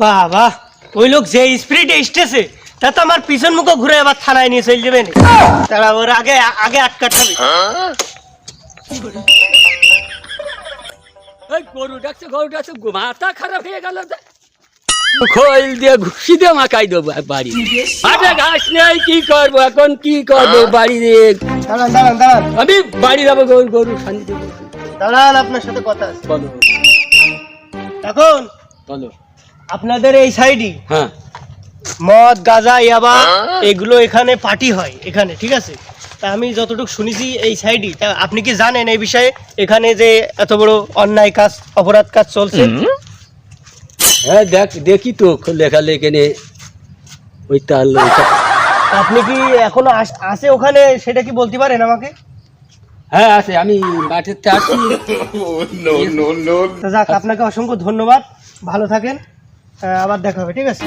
বাহ বাহ ওই লোক যে স্পিরিটে এসতেছে তা তো আমার পিছন মুখে ঘুরে আবার থানায় নিয়ে চলে যাবেন তারা ওর আগে আগে গরু ডাকছে গরু ডাকছে মাথা খারাপ হয়ে গেল খোল দিয়ে ঘুষি দিয়ে মাখাই দেবো বাড়ি। ঘাস নেই কি করব এখন কি করব বাড়ি দিয়ে দাঁড়ান দাঁড়ান দাঁড়ান। আমি বাড়ি যাব গরু গরু শান্তি। দাঁড়ান আপনার সাথে কথা আছে। বলো। এখন বলো। আপনাদের এই সাইডই হ্যাঁ। মদ গাঁজা ইয়াবা এগুলো এখানে পার্টি হয় এখানে ঠিক আছে? তা আমি যতটুকু শুনেছি এই সাইডই তা আপনি কি জানেন এই বিষয়ে? এখানে যে এত বড় অন্যায় কাজ অপরাধ কাজ চলছে? হ্যাঁ দেখ দেখি তো লেখা লেখেনে ওই তাল। আপনি কি এখনও আস- আছে ওখানে? সেটা কি বলতে পারেন আমাকে? হ্যাঁ আছে আমি মাঠের আসছি তো যাক আপনাকে অসংখ্য ধন্যবাদ। ভালো থাকেন। আবার দেখা হবে ঠিক আছে?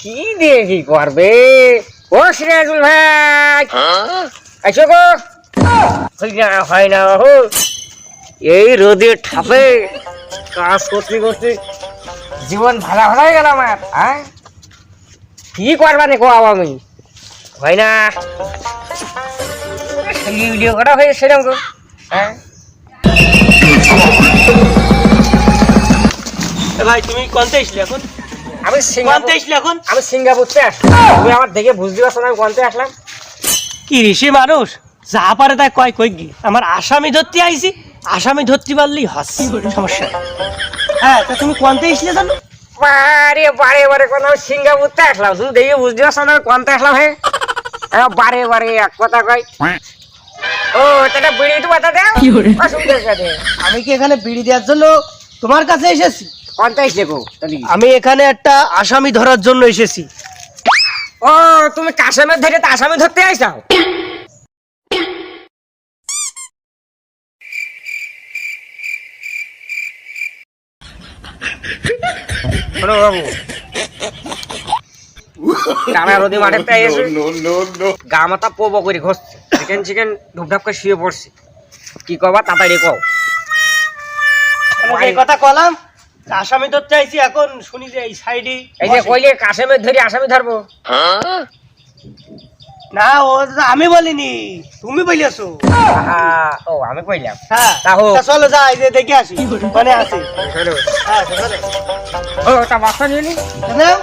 কি দিয়ে কি করবে? ও সিরাজুল ভাই! আইসো গো! হয় না হয় বাবু। এই রোদে ঠাপে কাজ করতে করতে জীবন ভাড়া ভাড়া হয়ে গেল আমার হ্যাঁ? কি করবা দেখো আমি হয় না। ভিডিও করা হয়ে সেরকম হ্যাঁ? ভাই তুমি কোনতে আসলে এখন? আমি কোনতে সিঙ্গাপুর আসলে এখন? আমি সিঙ্গাপুরতে আসলাম। তুমি আমার দেখে বুঝতে পারছ না আমি কোনতে আসলাম। কি ঋষি মানুষ? যা পারে তাই কয় কই গি? আমার আসামি ধরতে আইছি আসামি ধরতে পারলেই হাস। সমস্যা হ্যাঁ তা তুমি কোনতে আসলে জানো? বারে বারে বারে কোন আমি সিঙ্গাপুরতে আসলাম। তুমি দেখে বুঝতে পারছ না কোনতে আসলাম হ্যাঁ? হ্যাঁ, বারে বারে এক কথা কই ও এটা বিড়ি তো বাতা দাও। অসুবিধা আছে আমি কি এখানে বিড়ি দেওয়ার জন্য তোমার কাছে এসেছি? আসলে আমি এখানে একটা আসামি ধরার জন্য এসেছি। ও তুমি কাসামের ধরে তো আসামি ধরতে আইসাও? শোনো বাবু টানা রোদে মাঠে এসে গা মাথা পোবো করে ঘষছে। চিকেন চিকেন ঢুপঢাপ করে শুয়ে পড়ছে। কি কবা তাড়াতাড়ি কও। এই কথা কলাম আসামি ধরতে আইছি এখন শুনি যে এই সাইডে এই যে কইলে কাশেমের ধরে আসামি ধরবো। না ও আমি বলিনি তুমি বলিয়াছো। ও আমি কইলাম। হ্যাঁ তা চলো যা এই যে দেখে আসি মানে আছে। শোনো, হ্যাঁ চলো। ও তা নিয়ে নি? নাও